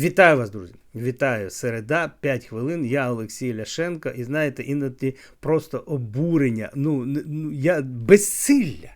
Вітаю вас, друзі! Вітаю! Середа, 5 хвилин. Я Олексій Ляшенко. І знаєте, іноді просто обурення. Ну, ну я безсилля.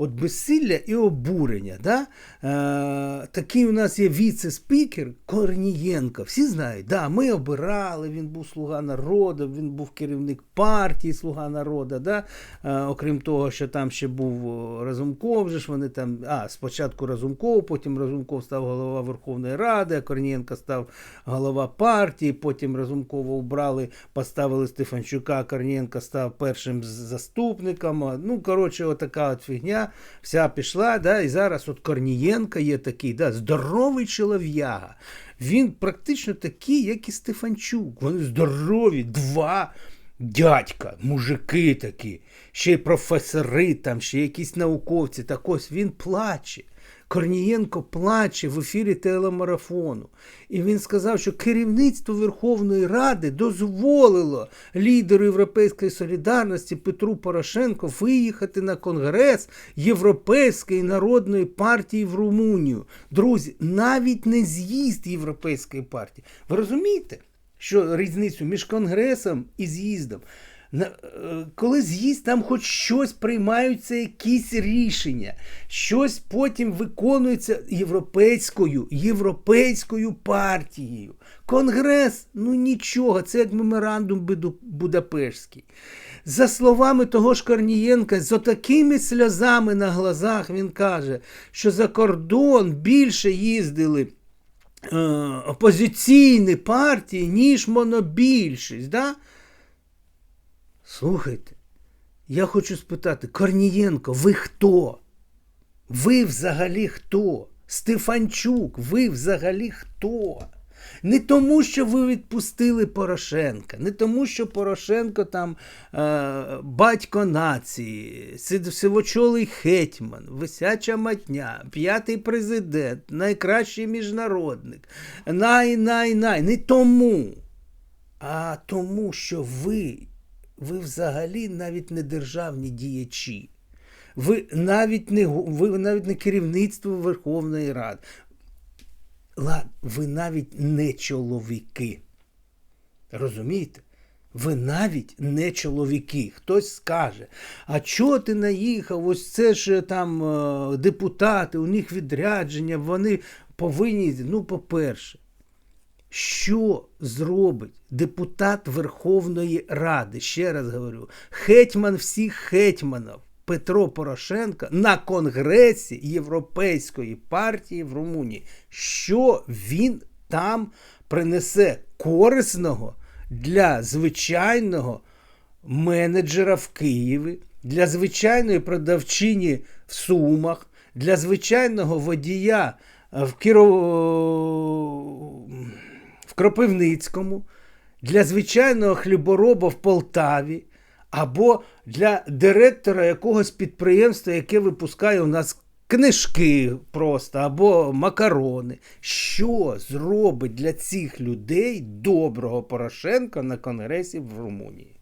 От безсилля і обурення. Да? Е, такий у нас є віце-спікер Корнієнко. Всі знають, да, ми обирали, він був слуга народу, він був керівник партії Слуга народу. Да? Е, окрім того, що там ще був Разумков, же ж вони там, а, спочатку Разумков, потім Разумков став голова Верховної Ради, а Корнієнко став голова партії, потім Разумкова убрали, поставили Стефанчука, Корнієнко став першим заступником. Ну, коротше, отака от фігня, вся пішла, да, і зараз от Корнієнко є такий, да, здоровий чолов'яга. Він практично такий, як і Стефанчук. Вони здорові, два дядька, мужики такі, ще й професори, там, ще якісь науковці. Так ось він плаче. Корнієнко плаче в ефірі телемарафону. І він сказав, що керівництво Верховної Ради дозволило лідеру Європейської солідарності Петру Порошенко виїхати на конгрес Європейської народної партії в Румунію. Друзі, навіть не з'їзд Європейської партії. Ви розумієте, що різницю між конгресом і з'їздом? Е, Коли з'їзд, там хоч щось приймаються, якісь рішення, щось потім виконується європейською, європейською партією. Конгрес, ну нічого, це як меморандум Будапештський. За словами того ж Корнієнка, з отакими сльозами на глазах він каже, що за кордон більше їздили е, опозиційні партії, ніж монобільшість. Да? Слухайте, я хочу спитати, Корнієнко, ви хто? Ви взагалі хто? Стефанчук, ви взагалі хто? Не тому, що ви відпустили Порошенка, не тому, що Порошенко там е, батько нації, сивочолий гетьман, висяча матня, п'ятий президент, найкращий міжнародник. Най, най, най. Не тому, а тому, що ви, ви взагалі навіть не державні діячі. Ви навіть не, ви навіть не керівництво Верховної Ради. Ви навіть не чоловіки. Розумієте? Ви навіть не чоловіки. Хтось скаже, а чого ти наїхав? Ось це ж там е, депутати, у них відрядження, вони повинні. Ну, по-перше, що зробить депутат Верховної Ради? Ще раз говорю, гетьман всіх гетьманів Петро Порошенко на Конгресі Європейської партії в Румунії. Що він там принесе корисного для звичайного менеджера в Києві, для звичайної продавчині в Сумах, для звичайного водія в Кіро... Кропивницькому, для звичайного хлібороба в Полтаві, або для директора якогось підприємства, яке випускає у нас книжки просто, або макарони. Що зробить для цих людей доброго Порошенка на конгресі в Румунії?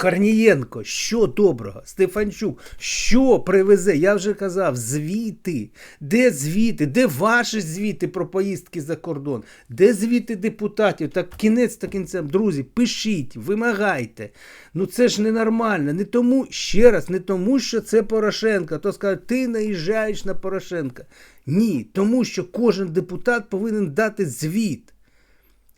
Корнієнко, що доброго? Стефанчук, що привезе? Я вже казав, звіти. Де звіти? Де ваші звіти про поїздки за кордон? Де звіти депутатів? Так кінець та кінцем, друзі, пишіть, вимагайте. Ну це ж ненормально. Не тому, ще раз, не тому, що це Порошенко. То скажуть, ти наїжджаєш на Порошенка. Ні, тому що кожен депутат повинен дати звіт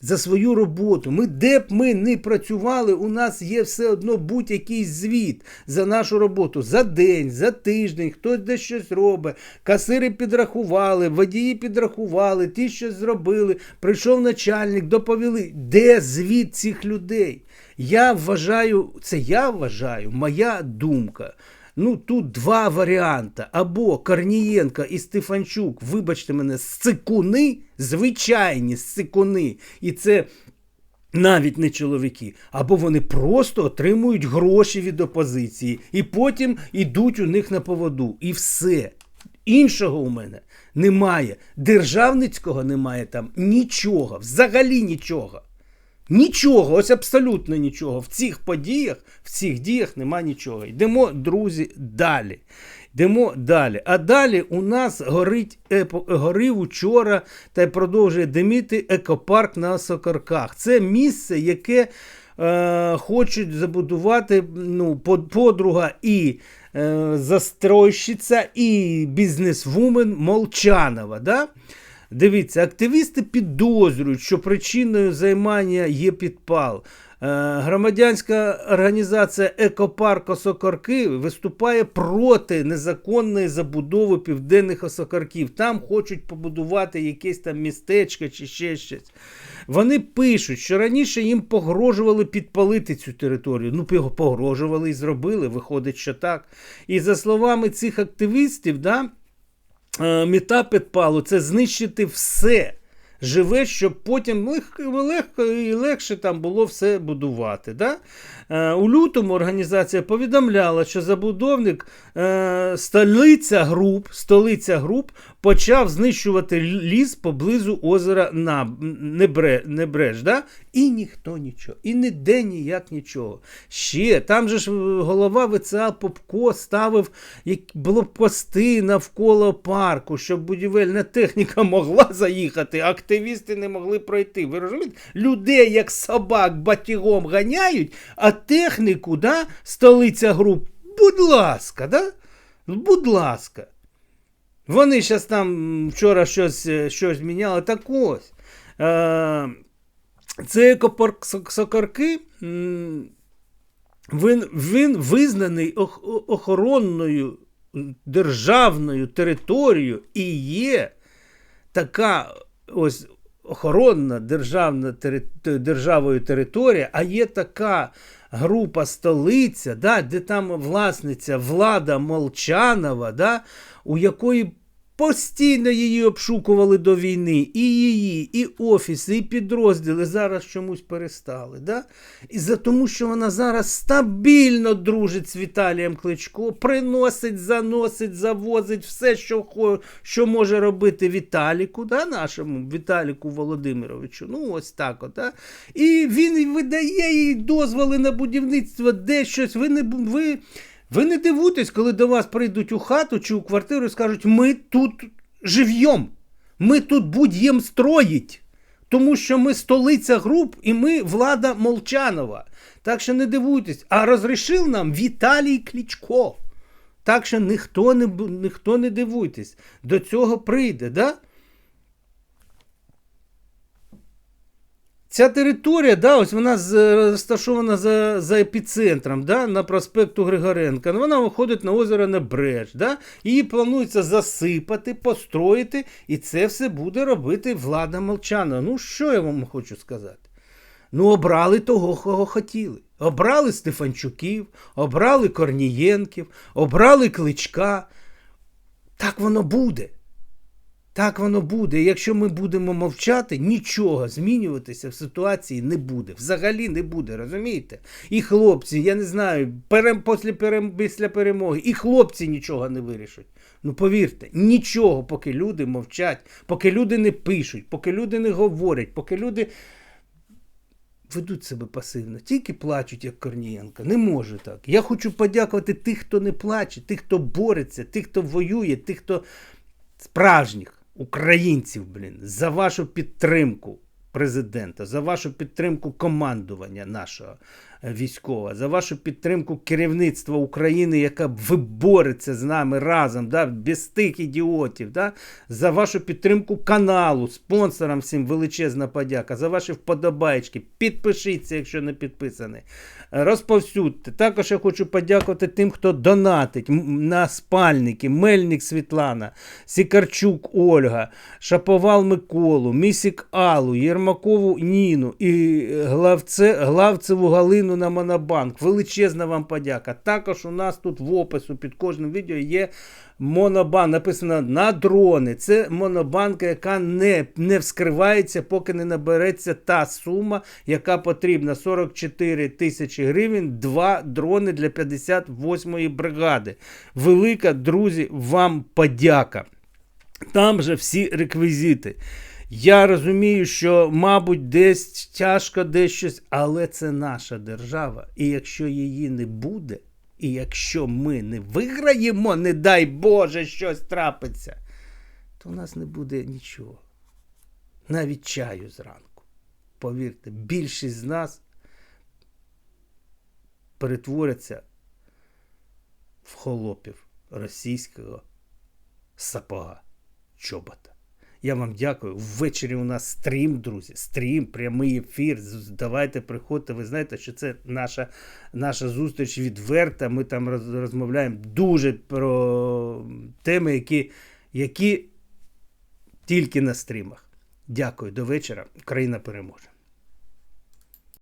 за свою роботу. Ми де б ми не працювали, у нас є все одно будь-який звіт за нашу роботу. За день, за тиждень, хтось де щось робить, касири підрахували, водії підрахували, ті щось зробили, прийшов начальник, доповіли. Де звіт цих людей? Я вважаю, це я вважаю, моя думка. Ну, тут два варіанти. Або Корнієнко і Стефанчук, вибачте мене, сикуни, звичайні сикуни. І це навіть не чоловіки. Або вони просто отримують гроші від опозиції і потім йдуть у них на поводу. І все. Іншого у мене немає. Державницького немає там нічого, взагалі нічого. Нічого, ось абсолютно нічого. В цих подіях, в цих діях нема нічого. Йдемо, друзі, далі. Йдемо далі. А далі у нас горить, епо- горів учора та продовжує диміти екопарк на Сокорках. Це місце, яке е, хочуть забудувати ну, подруга і е, застройщиця, і бізнесвумен Молчанова. Да? Дивіться, активісти підозрюють, що причиною займання є підпал. Е, Громадянська організація Екопарк Осокорки виступає проти незаконної забудови південних осокорків. Там хочуть побудувати якесь там містечко чи ще щось. Вони пишуть, що раніше їм погрожували підпалити цю територію. Ну, погрожували і зробили, виходить, що так. І за словами цих активістів, да, мета підпалу це знищити все живе, щоб потім легко, легко і легше там було все будувати. Да? Е, у лютому організація повідомляла, що забудовник е, столиця груп, столиця груп почав знищувати ліс поблизу озера Наб, Небре, Небреж. Да? І ніхто нічого, і ніде ніяк нічого. Ще там же ж е, голова ВЦА Попко ставив блокпости навколо парку, щоб будівельна техніка могла заїхати, активісти не могли пройти. Ви розумієте? Людей, як собак, батігом ганяють, а техніку, да, столиця груп, будь ласка, да? будь ласка. Вони зараз там вчора щось, е, щось міняли. Так ось. Е, це екопарк Сок- Сокорки. Він, він визнаний охоронною державною територією і є така ось охоронна державна державою територія, а є така група столиця, да, де там власниця Влада Молчанова, да, у якої постійно її обшукували до війни, і її, і офіси, і підрозділи зараз чомусь перестали. Да? І за тому, що вона зараз стабільно дружить з Віталієм Кличко, приносить, заносить, завозить все, що, що може робити Віталіку, да, нашому Віталіку Володимировичу. Ну, ось так. От, да? І він видає їй дозволи на будівництво, де щось. Ви не, ви, ви не дивуйтесь, коли до вас прийдуть у хату чи у квартиру і скажуть, ми тут жив'єм, ми тут будемо строїть. Тому що ми столиця груп і ми влада Молчанова. Так що не дивуйтесь. А розрішив нам Віталій Кличко. Так що ніхто не, ніхто не дивуйтесь. До цього прийде, да? Ця територія, да, ось вона розташована за, за епіцентром, да, на проспекту Григоренка. Ну, Вона виходить на озеро Небреж. Да? Її планується засипати, построїти, і це все буде робити влада Молчанова. Ну, що я вам хочу сказати? Ну, обрали того, кого хотіли. Обрали Стефанчуків, обрали Корнієнків, обрали Кличка. Так воно буде. Так воно буде. Якщо ми будемо мовчати, нічого змінюватися в ситуації не буде. Взагалі не буде, розумієте? І хлопці, я не знаю, перем, після, перем, після перемоги, і хлопці нічого не вирішать. Ну повірте, нічого, поки люди мовчать, поки люди не пишуть, поки люди не говорять, поки люди ведуть себе пасивно, тільки плачуть, як Корнієнко. Не може так. Я хочу подякувати тих, хто не плаче, тих, хто бореться, тих, хто воює, тих, хто справжніх українців, блін, за вашу підтримку президента, за вашу підтримку командування нашого е, військового, за вашу підтримку керівництва України, яка вибореться з нами разом, да, без тих ідіотів, да, за вашу підтримку каналу, спонсорам всім величезна подяка, за ваші вподобайки. Підпишіться, якщо не підписані. Розповсюдьте. Також я хочу подякувати тим, хто донатить на спальники, Мельник Світлана, Сікарчук Ольга, Шаповал Миколу, Місік Аллу, Єрмакову Ніну і Главце, Главцеву Галину на Монобанк. Величезна вам подяка. Також у нас тут в опису під кожним відео є Монобан написано на дрони. Це монобанка, яка не, не вскривається, поки не набереться та сума, яка потрібна. 44 тисячі гривень, два дрони для 58-ї бригади. Велика, друзі, вам подяка. Там же всі реквізити. Я розумію, що, мабуть, десь тяжко десь щось, але це наша держава. І якщо її не буде, І якщо ми не виграємо, не дай Боже, щось трапиться, то у нас не буде нічого. Навіть чаю зранку. Повірте, більшість з нас перетворяться в холопів російського сапога чобота. Я вам дякую. Ввечері у нас стрім, друзі. Стрім, прямий ефір. Давайте приходьте. Ви знаєте, що це наша, наша зустріч відверта. Ми там роз- розмовляємо дуже про теми, які, які тільки на стрімах. Дякую. До вечора. Україна переможе.